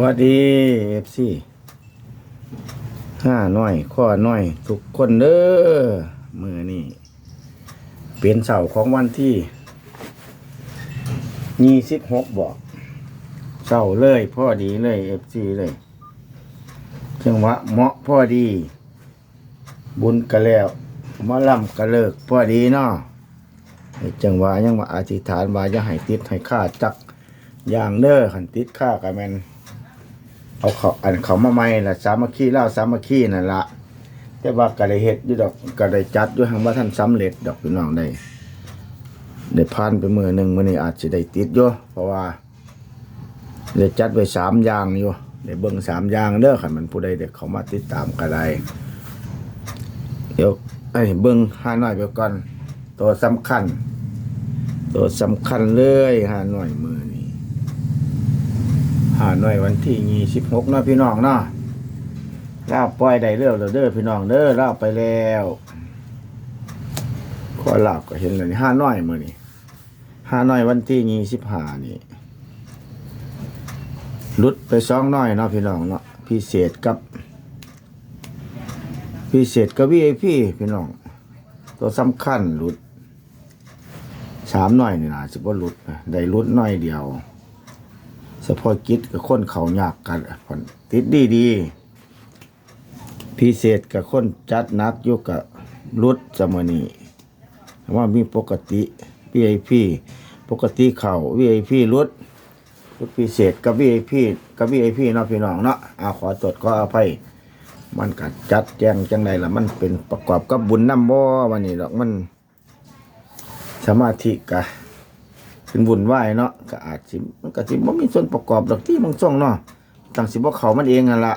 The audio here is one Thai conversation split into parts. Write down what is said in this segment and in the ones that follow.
วัสดีเอฟซีห้าน้อยข้อน้อย ทุกคนเด้อมือนี่เป็นเสาของวันที่ยี่สิบหกบอกเสาเลยพ่อดีเลยเอฟซีเลยจังหวะเหมาะพ่อดี บุญกระแล้วมาล่ำกระเลิกพ่อดีเนาะจังหวะยังมาอธิษฐานว่าจะให้ติดให้ข้าจักอย่างเด้อขันติดข้ากับแมน เอาเขาอันเขามาใหม่ละสามัคคีเล่าสามัคคีนั่นละแต่ว่าก็ได้เฮ็ดอยู่ดอกก็ได้จัดอยู่หังว่าท่านสำเร็จดอกพี่น้องได้ได้ผ่านไปมือหนึ่งมื้อนี้อาจจะได้ติดอยู่เพราะว่าได้จัดไว้สามอย่างอยู่ได้เบิ่งสามอย่างเด้อขันมันผู้ใดได้เขามาติดตามก็ได้เดี๋ยวไอ้เบิ่งห้าน้อยไปก่อนตัวสำคัญ ตัวสำคัญเลยห้าหน่อยมือน ห้าหน่อยวันที่ยี่สิบหกเนาะพี่น้องเนาะล่าปล่อยได้เร็วแล้วเด้อพี่น้องเด้อล่าไปแล้วข้อลาบก็เห็นเลยนี่ห้าน้อยมือนี้ห้าน้อยวันที่ยี่สิบห้านี่ลุดไปสองน้อยเนาะพี่น้องเนาะพิเศษกับพิเศษกับวีไอพีพี่น้อง ตัวสำคัญลุดสามน่อยนี่นะสิบ่หลุดได้ลุดน่อยเดียว เฉพาะกิจกับคนเขายากกันผลติดดีดีพิเศษกับคนจัดนักยู่กับหลุดสมนีว่ามีปกติ VIP ปกติเขา VIP หลุดหลุดพิเศษกับ VIP กับ VIP เนาะพี่น้องเนาะเอาขอตรวจขออภัยมันกัจัดแจ้งจังใดล่ะ มันเป็นประกอบกับบุญน้ำบ่วันนี้ดอกมันสมาธิกะ เป็นวุ่นวายเนาะก็อาจสิมันก็สิบ่มีส่วนประกอบดอกที่บางช่องเนาะตั้งสิบ่เข้ามันเองนั่นละ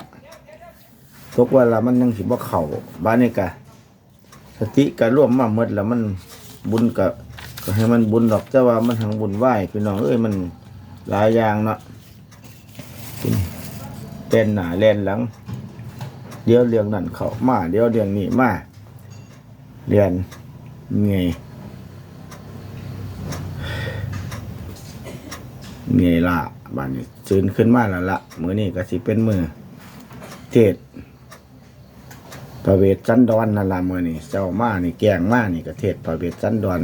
ทุกวันละมันยังสิบ่เข้าบ้านนี้กะสติก็ร่วมมาหมดแล้วมันบุญก็ก็ให้มันบุญดอกแต่ว่ามันทางบุญไหวพี่น้องเอ้ยมันหลายอย่างเนาะเต้นหนาแล่นหลัง เดี๋ยวเรื่องนั้นเขามา เดี๋ยวเรื่องนี้มาเรียนไง เมียละบานนี้จืนขึ้นมาแล้วละมือนี้ก็สิเป็นมือเทศพระเวทจันดอนนั่นละมือนี้เจ้ามานี่แกงมานี่ก็เทศพระเวทจันดอน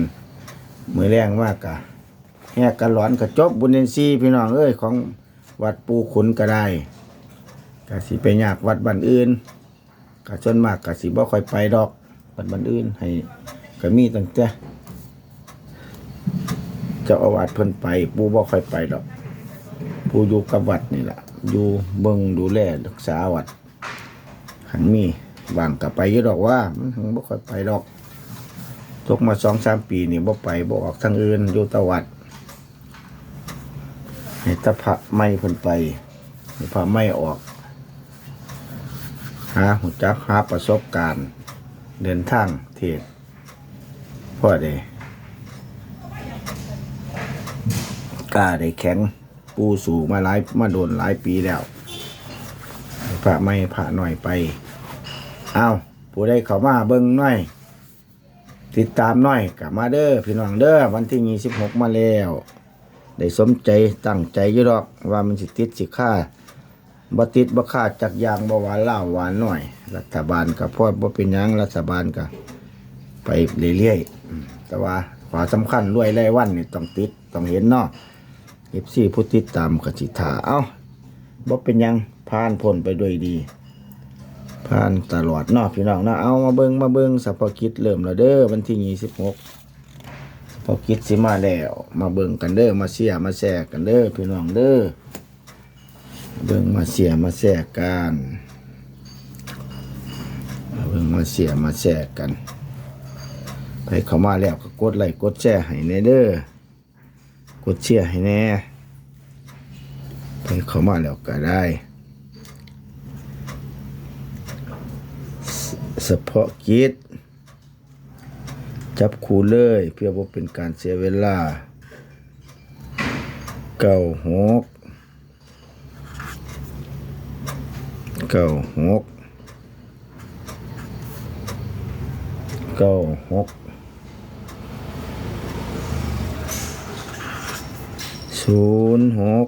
มือแรงมากกะแหกกันร้อนกระจบบุญเนนซีพี่น้องเอ้ยของวัดปูขุนก็ได้ก็สิไปยากวัดบ้านอื่นก็จนมากก็สิบ่ค่อยไปดอกวัดบ้านอื่นให้ก็มีตั้งแต่ เจ้าอาวาสเพิ่นไปปูบ่ค่อยไปดอกปูอยู่กับวัดนี่แหละอยู่เบิ่งดูแลรักษาวัดหันมีบางก็ไปอยู่ดอกว่ามันหังบ่ค่อยไปดอกตกมาสองสามปีนี่บ่ไปบ่ออกทางอื่นอยู่ตะวัดให้ตะพระไม่เพิ่นไปให้พระไม่ออกหาหูจักหาประสบการณ์ เดินทางเทศพ่อเด้ กล้าได้แข็งปูสู่มาหลายมาโดนหลายปีแล้วพระไม่พระหน่อยไป เอาผู้ได้เข้ามาเบิ้งหน่อย ติดตามหน่อยกลับมาเด้อพี่น้องเด้อวันที่ยี่สิบหกมาแล้ว ได้สมใจตั้งใจอยู่ดอกว่ามันสิติดสิค่าบ่ติดบ่ค่าจักยางบ่หวานเหล้าหวานหน่อย รัฐบาลก็พอบ่เป็นยังรัฐบาลก็ไปเรื่อยๆแต่ว่าขวาสำคัญรวยไล่วันนี่ต้องติดต้องเห็นเนาะ เอฟซีผู้ติดตามกสิถาเอ้าบ่เป็นยังผ่านพ้นไปด้วยดี ผ่านตลอดเนาะพี่น้องเนาะเอามาเบิงมาเบิงสัพพกิจเริ่มแล้วเด้อวันที่ยี่สิบหกสัพพกิจสิมาแล้วมาเบิงกันเด้อมาเสียมาแสกกันเด้อพี่น้องเด้อเบิงมาเสียมาแสกกันมาเบิงมาเสียมาแสกกันไปเข้ามาแล้วก็กดไลค์กดแชร์ให้แน่เด้อ กดเชียร์ให้แน่ไปเข้ามาแล้วก็ได้สเฉพาะกิจจับคู่เลยเพื่อว่าเป็นการเสียเวลาเก้าหกเก้าหกเก้าหก ศูนย์หก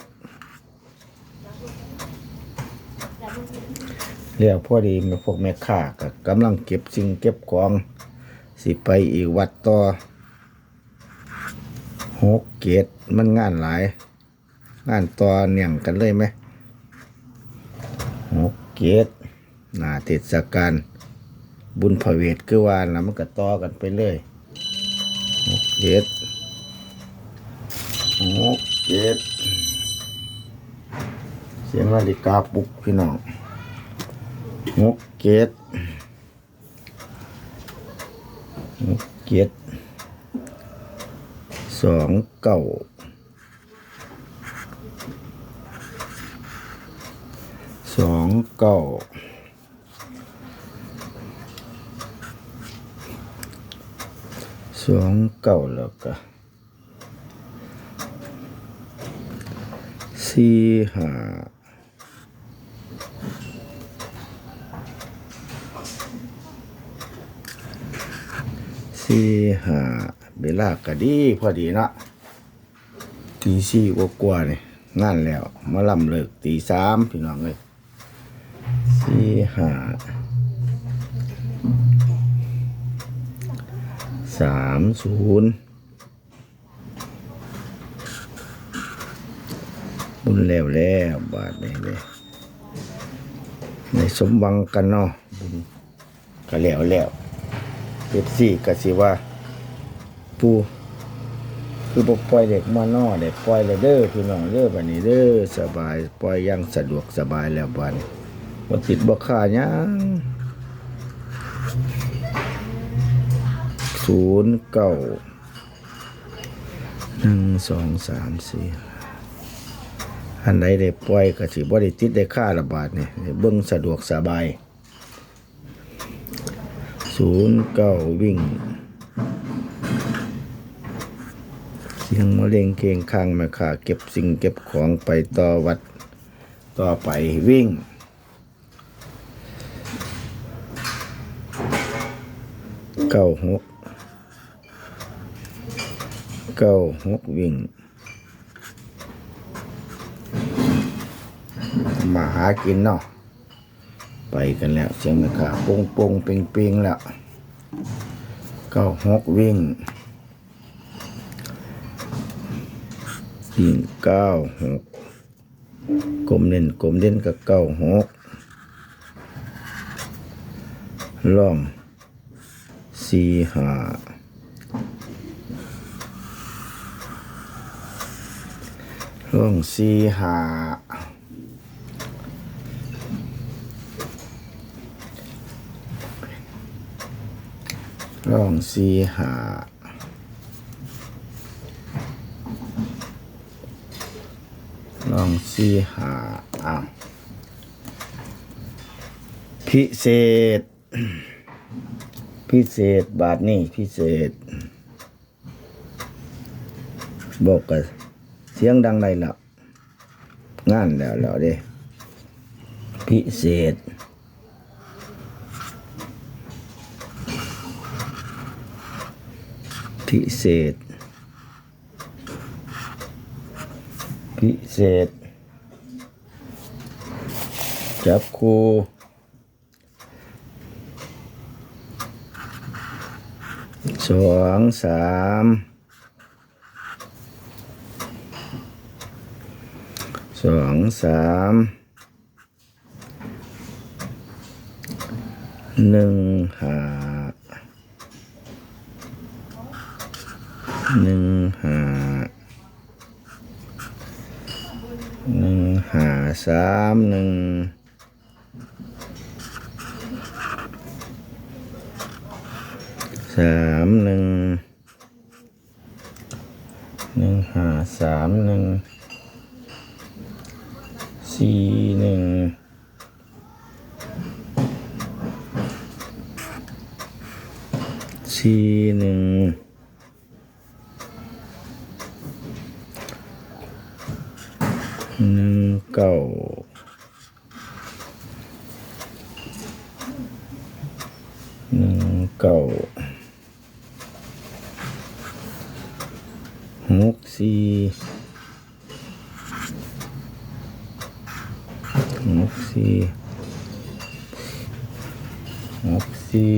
แล้วพอดีม่พวกแม่ค้าก็กำลังเก็บสิ่งเก็บของ สิไปอีกวัดต่อหกเกตมันงานหลาย งานต่อเนื่องกันเลยไหมหกเกตหนาเทศกาลบุญพเวทคือวานะมันก็ต่อกันไปเลยหกเกตหก เกตเสียงนาฬิกาปลุกพี่น้องหกเกเจ็ดสองเก้าสองเก้าสองเก้าแล้วก็ สี่ห้าสี่ห้าเวลาก็ดีพอดีเนาะตีสี่กว่าๆนี่งานแล้ว มาลำเลิกตีสามพี่น้องเลยสี่ห้าสามศูนย์ บุญแล้วแล้วบาทนี้เลยในสมหวังกันเนาะบุญก็แล้วแล้วเอฟซีก็สิว่า ปูคือบ่ปล่อยเด็กมานอเด็กปล่อยแล้วเด้อพี่น้องเด้อบัดนี้เด้อสบายปล่อยยังสะดวกสบายแล้วบันบ่ติดบ่ค่าหยังศูนย์เก้าหนึ่งสองสามสี่ อันใดได้ปล่อยก็สิบ่ได้ติดได้ค่าละบาทนี่เบิ่งสะดวกสบายศูนย์เก้าวิ่งเสียงมะเร็งเคียงข้างมาค่ะเก็บสิ่งเก็บของไปต่อวัดต่อไปวิ่งเก้าหกเก้าหกวิ่ง มาหากินเนาะไปกันแล้วเสียงมาค่ะปงปงเปิงเปิงแล้วเก้าหกวิ่งวิ่งเก้าหกกลมเด่นกลมเด่นกับเก้าหกล่องสี่หาล่องสี่หา ล่องสี่หาลองสี่หาอ้าวพิเศษ พิเศษบาทนี่พิเศษ บอกกันเสียงดังไรล้วงานแล้วแล้วเด้พิเศษ พิเศษ พิเศษ จับคูสองสามสองสามหนึ่งห้า หนึ่งหาหนึ่งหาสามหนึ่งสามหนึ่งหนึ่งหาสามหนึ่งสี่หนึ่งสี่หนึ่ง ห นึ่งเก้าหนึ่งเก้าหกสี่หกสี่ สี่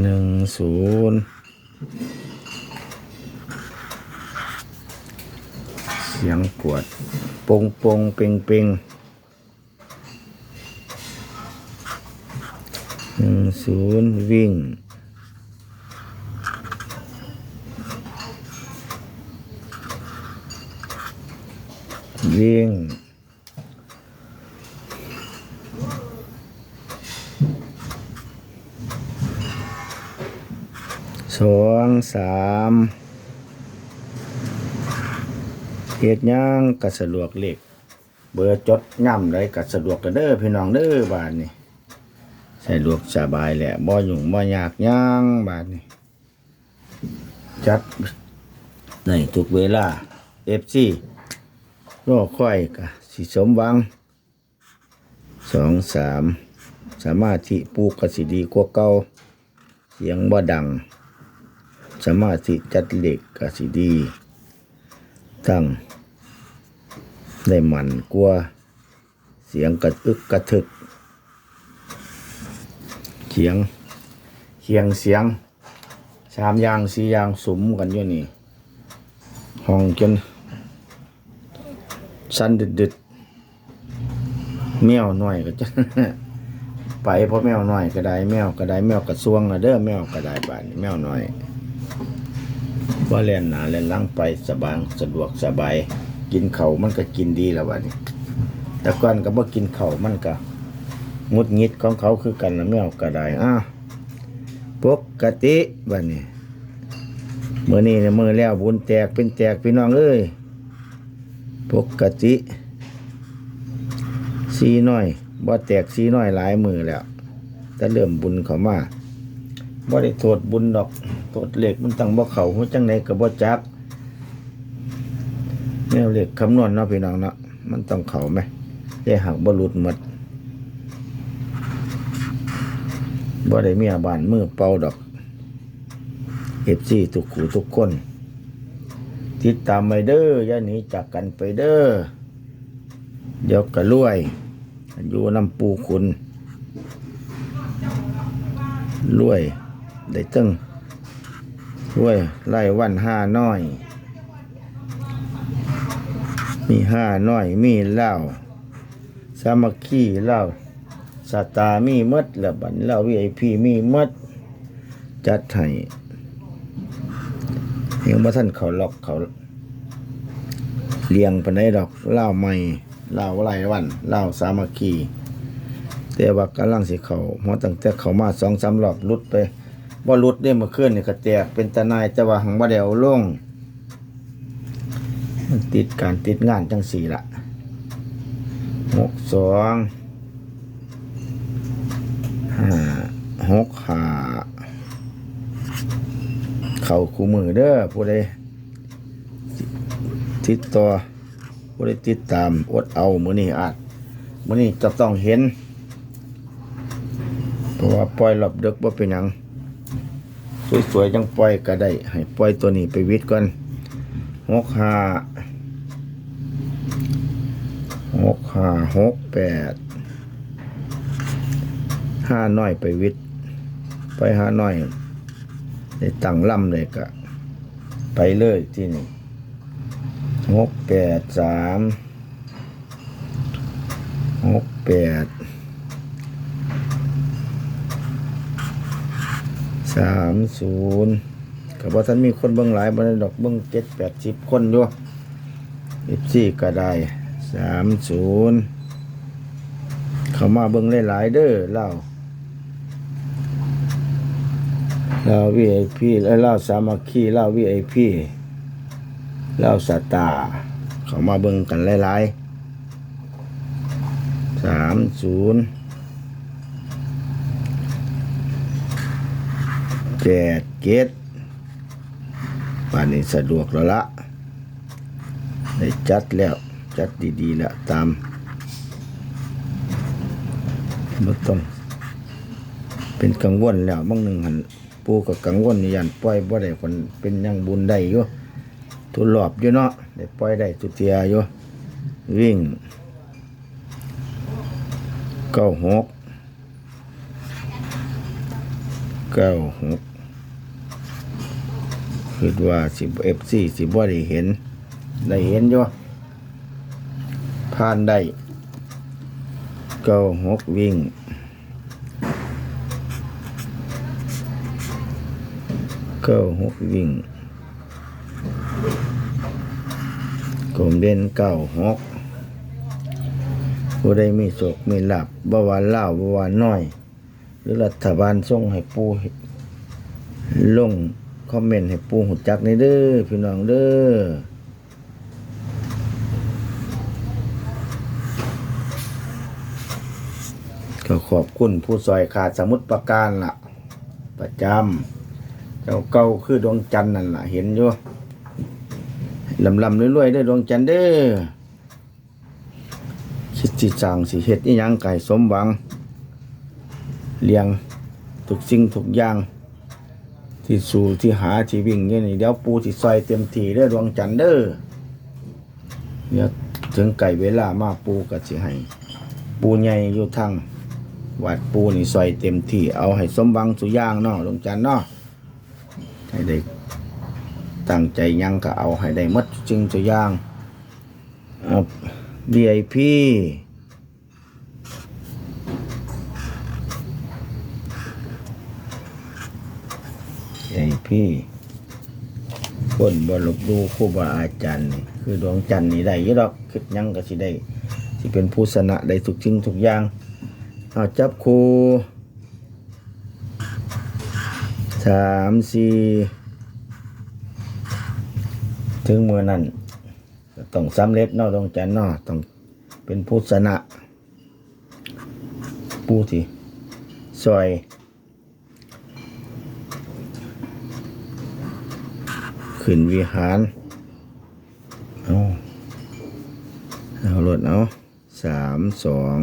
หนึ่งศูนย์เสียง กวด ปงปงเปงเปงหนึ่งศูนย์วิ่งวิ่งสองสาม เฮ็ดหย่างก็สะดวกเลขเบอร์จดย่ำได้ก็สะดวกเด้อพี่น้องเด้อบ้านนี้สะดวกสบายแหละบ่ยุ่งบ่ยากย่างบ้านนี้จัดได้ทุกเวลา FC รอค่อยกะสิสมหวังสองสามสามารถที่ปลูกกสิดีกว่าเก่าเสียงบ่ดัง สามารถที่จัดเหล็กกสิดี ตั้งได้มันกว่าเสียงกระอึกกระทึก เสียงเคียงเสียงสามยางสี่ยางสมกันอยู่นี่ ห้องจนสั้นดึดดึดแมวหน่อยก็จะไปเพราะแมวหน่อยก็ได้แมวก็ได้แมวกระซวงอะเด้อแมวก็ได้บานแมวหน่อย ว่าเล่นหนาเล่นลังไปสบายสะดวกสบาย กินเขามันก็กินดีแล้วบัดนี้แต่ก่อนก็บ่กินเขามันก็งุดงิดของเขาคือกันละแมวก็ได้อะปกติบัดนี้มื้อนี้เนี่ยมือแล้วบุญแตกเป็นแตกพี่น้องเอ้ยปกติสีน้อยบ่แตกสีน้อยหลายมือแล้วแต่เริ่มบุญเขามา บ่ได้โทษบุญดอกโทษเหล็กมันตั้งบ่เข้าหัวจังไดก็บ่จักแนวเหล็กคำนวณเนาะพี่น้องเนาะมันต้องเข้าไหมได้หักบ่หลุดหมดบ่ได้มีอาบานมือเป่าดอก FC ทุกขู่ทุกคน ติดตามไปเด้ออย่าหนีจากกันไปเด้อเดี๋ยวกระรวย อยู่น้ำปูคุณรวย ได้ตึงรวยไล่วันห้าน้อย มีห้าน้อย มีเหล้าสามัคคีเหล้าสตามีมดแล้วบันเหล้าวีไอพีมีมดจัดให้ยังบ่ท่านเขาล็อกเขาเลี้ยงไปานใดอกเล่าใหม่เล่าไรวันเล่าสามัคคีแต่ว่ากำลังสิเขาเพราะตั้งแต่เขามาสองสามรอบลุดไป บ่หลุดได้เมื่อคืนนี่ก็แตกเป็นตาหนายแต่ว่าหังบ่ได้เอาลงมันติดการติดงานจังสี่ละหกสองห้าหกห้าเข้าคู่มือเด้อผู้ใดติดต่อบ่ได้ติดตามอดเอามือนี้อาจมือนี้จะต้องเห็น เพราะว่าปล่อยรอบเดึกบ่เป็นหยัง สวยๆจังปล่อยก็ได้ ให้ปล่อยตัวนี้ไปวิทย์ก่อนหกห้าหกห้าหกแปดห้าน้อยไปวิทย์ไปห้าน้อยได้ตั้งลำเลยก็ไปเลยที่นี่หกแปดสามหกแปด สามศูนย์กับว่าท่านมีคนเบิ่งหลายบันดอกเบิ่งเจ็ดแปดสิบคนด้วยสิบสี่ก็ได้สามศูนย์เขามาเบิ่งหลายๆเด้อเล่าเล่าวีไอพีแล้วเล่าสามัคคีเล่าวีไอพีเล่าสตาร์เขามาเบิ่งกันหลายๆสามศูนย์ แปดเกตป่านนี้สะดวกแล้วละได้จัดแล้ว จัดดีๆล้วตามบ่ต้องเป็นกังวลแล้วบางหนึ่งหันปูกับกังวลนี่ยันปล่อยบ่ได้คนเป็นยังบุญได้อยู่ทุลอบอยู่เนาะได้ปล่อยได้ทุเทียอยู่วิ่งเก้าหกเก้าหก คิดว่าสิบเอฟซีสิบว่าได้เห็น ได้เห็นอยู่ผ่านได้เก้าหกวิ่งเก้าหกวิ่งกลมเด่นเก้าหกผู้ใดมีโศกมีหลับบวานเล่าบวาน้อย หรือรัฐบาลส่งให้ปูลง คอมเมนต์ให้ปูหุจักในเด้อพี่น้องเด้อก็ขอบคุณผู้ซอยขาดสมุดประการล่ะ ประจำเจ้าเก่าคือดวงจันทร์นั่นล่ะ เห็นอยู่ลำลำรวยๆได้ดวงจันทร์เด้อคิดสิสร้างสิเฮ็ดอีหยังไก่สมหวัง เลี้ยงทุกสิ่งทุกอย่าง ที่สู่ที่หาที่วิ่งเนี่ยนี่เดี๋ยวปูที่ซอยเต็มที่เด้อดวงจันทร์เด้อเดี๋ยถึงไก่เวลามาปูก็สิให้ปูใหญ่อยู่ทางวัดปูนี่ซอยเต็มที่เอาให้สมหวังสุย่างเนาะดวงจันทร์เนาะให้ได้ตั้งใจยังก็เอาให้ได้หมดจริงตัวอย่างเอา VIP VIP คนบลบดูครูบาอาจารย์นี่คือดวงจันทร์นี่ได้ยี่ดอกคิดยังก็สิได้สิเป็นผู้ชนะได้ทุกจริงทุกอย่างเอาจับครูสามสี่ถึงมือนั้นต้องสำเร็จเนาะดวงจันทร์เนาะต้องเป็นผู้ชนะผู้ที่ซอย ขึ้นวิหาร เอาเอารถเอาสามสอง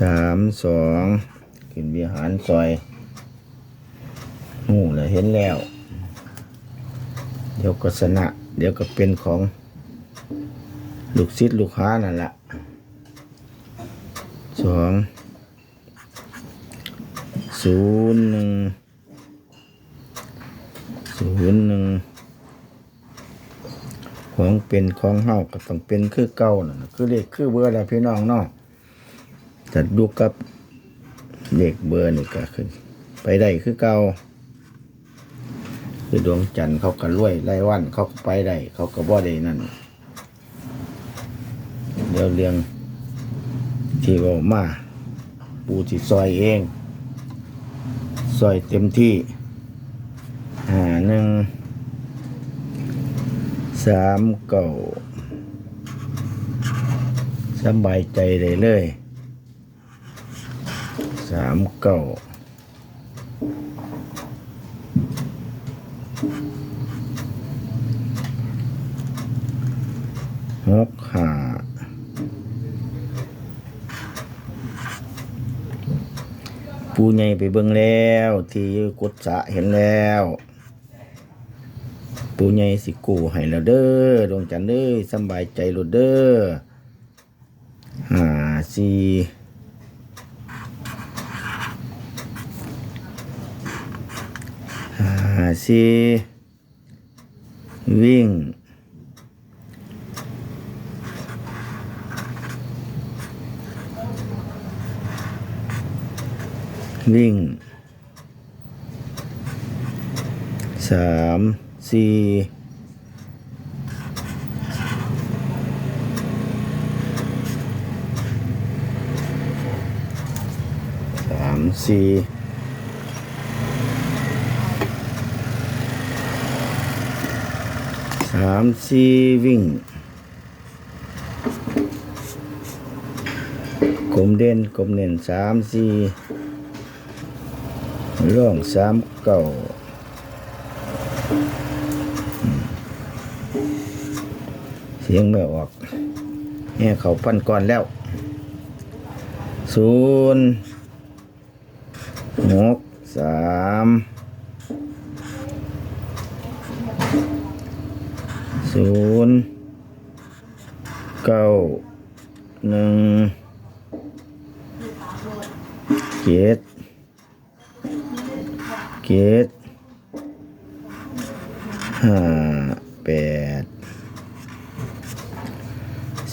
สามสองขึ้นวิหารซอยหูเลยเห็นแล้ว เดี๋ยวก็สนะ เดี๋ยวก็เป็นของลูกศิษย์ลูกค้านั่นแหละสองศูนย์หนึ่ง ศูนย์หนึ่งของเป็นของเฮาก็ต้องเป็นคือเก่าน่ะคือเลขคือเบอร์แหละพี่น้องเนาะจัดดูกับเลขเบอร์นี่ก็คือไปได้คือเก่าคือดวงจันทร์เขาก็รวยรายวันเขาก็ไปได้เขาก็บ่ได้นั่นเดี๋ยวเรียงที่เว่ามาปูที่ซอยเอง ซอยเต็มที่ หาหนึ่งสามเก่าสบายใจได้เลยสามเก่าหกหาปูใหญ่ไปเบิ่งแล้ว ที่กุศะเห็นแล้ว ปูใหญ่สิกูให้แล้วเด้อดวงจันทร์เด้อสบายใจหลุดเด้อห้าสี่ห้าสี่วิ่งวิ่งสาม สี่สามสี่สามสี่วิ่งกลมเด่นกลมเด่นสามสี่ร่องสามเก่า สียงไม่ออกแง่เขาพันก่อนแล้วศูนย์หกสามศูนย์เก้าหนึ่งเจ็ดเจ็ดห้าแปด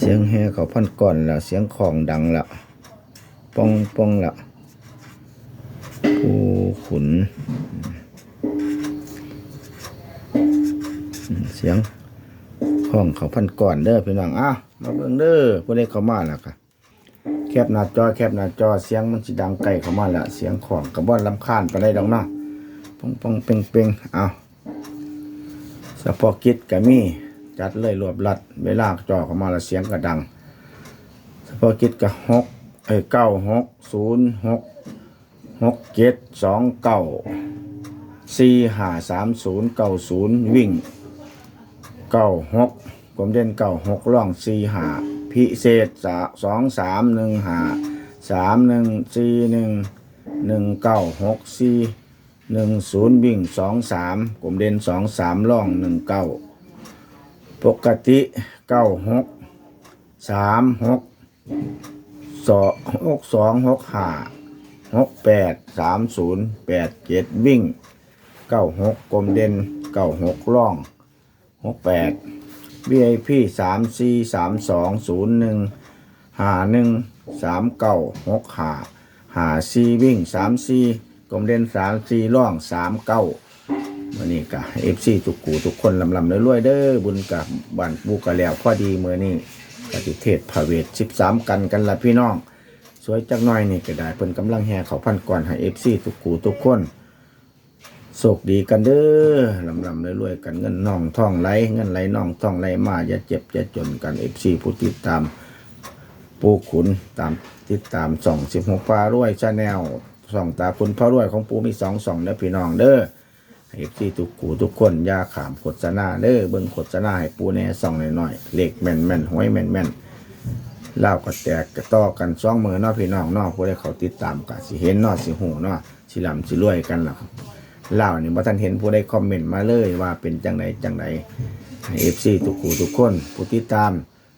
สียงแห่เขาพันก่อนล้วเสียงของดังล้วป้องป้องล้วผู้ขุน เสียงห้องเขาพันก่อนเด้อพี่น้องอ้าวมาเบิ่งเด้อผู้ใดเขามาแล้วค่ะแคบหน้าจอแคบหน้าจอเสียงมันสิดังไกลเข้ามาล้วเสียงของกระบ่ลำคาญไปได้ดอกเนาะปองปองเป่งเป่งเอาสปอกิจก็มี จัดเลยรวบรัด เวลาจอเข้ามาแล้วเสียงก็ดังสปอกิจก็หกเอ้ยเก้าหกศูนย์หกหกเจ็ดสองเก้าสี่ห้าสามศูนย์เก้าศูนย์วิ่งเก้าหกผมเด่นเก้าหกร่องสี่ห้าพิเศษสองสามหนึ่งห้าสามหนึ่งสี่หนึ่งหนึ่งเก้าหกสี่หนึ่งศูนย์วิ่งสองสามผมเด่นสองสามร่องหนึ่งเก้า ปกติเก้าหกสามหกสองหกสองหกห้าหกแปดสามศูนย์แปดเจ็ดวิ่งเก้าหกกลมเด่นเก้าหกร่องหกแปด VIP สามสี่สามสองศูนย์หนึ่งหาหนึ่งสามเก้าหกห้าห้าซีวิ่งสามซีกลมเด่นสามซีร่องสามเก้า มื่อนี้กะเอฟซีทุกกูทุกคนลำลำรวยๆเด้อบุญกับบ้านบูกะแล้วพอดีเมื่อนี้ปฏิเทศพระเวทสิบสามกันกันละพี่น้อง สวยจักหน่อยนี่ก็ได้เพิ่นกำลังแห่เขาพันก่อนให้เอฟซีทุกกูทุกคนโชคดีกันเด้อลำลำรวยๆกันเงินน่องท่องไหลเงินไหลน่องท่องไหลมาอย่าเจ็บอย่าจนกันเอฟซีผู้ติดตามปูขุนตามติดตามส่องสิบหกปลารวยชาแนลส่องตาคุณพระรวยของปูมีสองส่องเด้อพี่น้องเด้อ เอฟซีทุกกูทุกคนยาขามโฆษณาเด้อเบิ่งโฆษณาให้ปูแน่ส่องหน่อยๆเลขแม่นแม่นๆหวยแม่นแม่นเล่าก็แตกกระต่อกันสองมือนาพี่น้องนาผู้ใดเขาติดตามก็สิเห็นนาะสิหูนาะสิลำสิรวยกันล่ะเล่านี่บ่ทันเห็นผู้ใดคอมเมนต์มาเลยว่าเป็นจังไหนจังไหนเอฟซีทุกคู่ทุกคนผู้ติดตาม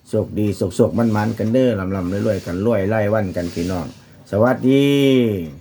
โชคดีโชคโชคมันมันๆกันเด้อลำลำรวยๆกันรวยไล่วันกันพี่น้อง สวัสดี